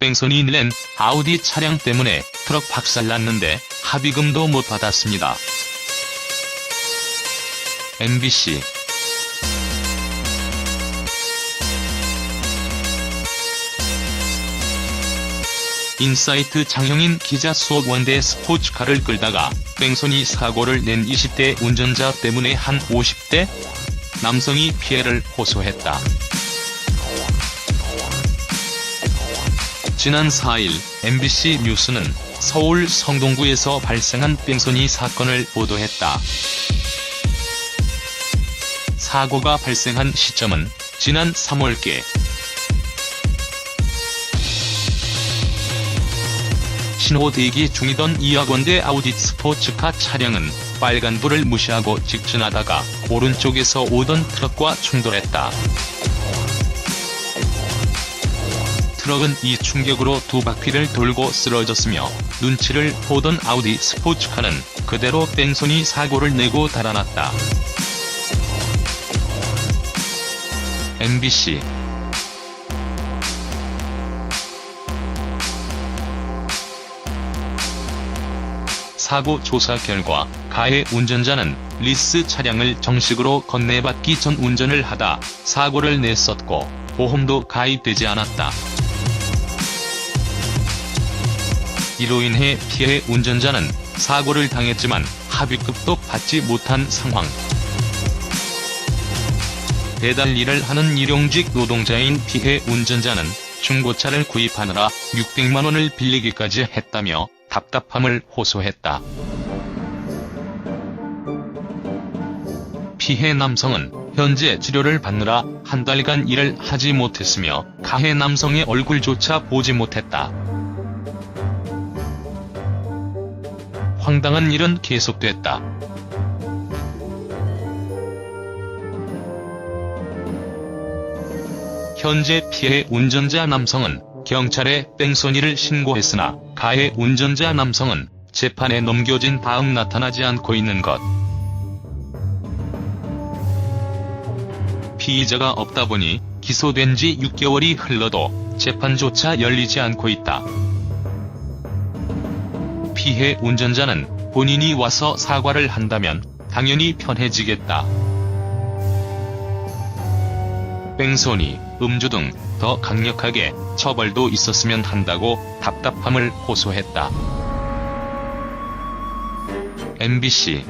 뺑소니 낸 아우디 차량 때문에 트럭 박살났는데 합의금도 못 받았습니다. MBC 인사이트 장형인 기자 수업 원대 스포츠카를 끌다가 뺑소니 사고를 낸 20대 운전자 때문에 한 50대 남성이 피해를 호소했다. 지난 4일 MBC 뉴스는 서울 성동구에서 발생한 뺑소니 사건을 보도했다. 사고가 발생한 시점은 지난 3월께 신호 대기 중이던 이학원대 아우디 스포츠카 차량은 빨간불을 무시하고 직진하다가 오른쪽에서 오던 트럭과 충돌했다. 트럭은 이 충격으로 두 바퀴를 돌고 쓰러졌으며 눈치를 보던 아우디 스포츠카는 그대로 뺑소니 사고를 내고 달아났다. MBC 사고 조사 결과 가해 운전자는 리스 차량을 정식으로 건네받기 전 운전을 하다 사고를 냈었고 보험도 가입되지 않았다. 이로 인해 피해 운전자는 사고를 당했지만 합의급도 받지 못한 상황. 배달 일을 하는 일용직 노동자인 피해 운전자는 중고차를 구입하느라 600만 원을 빌리기까지 했다며 답답함을 호소했다. 피해 남성은 현재 치료를 받느라 한 달간 일을 하지 못했으며 가해 남성의 얼굴조차 보지 못했다. 황당한 일은 계속됐다. 현재 피해 운전자 남성은 경찰에 뺑소니를 신고했으나 가해 운전자 남성은 재판에 넘겨진 다음 나타나지 않고 있는 것. 피의자가 없다 보니 기소된 지 6개월이 흘러도 재판조차 열리지 않고 있다. 피해 운전자는 본인이 와서 사과를 한다면 당연히 편해지겠다. 뺑소니, 음주 등 더 강력하게 처벌도 있었으면 한다고 답답함을 호소했다. MBC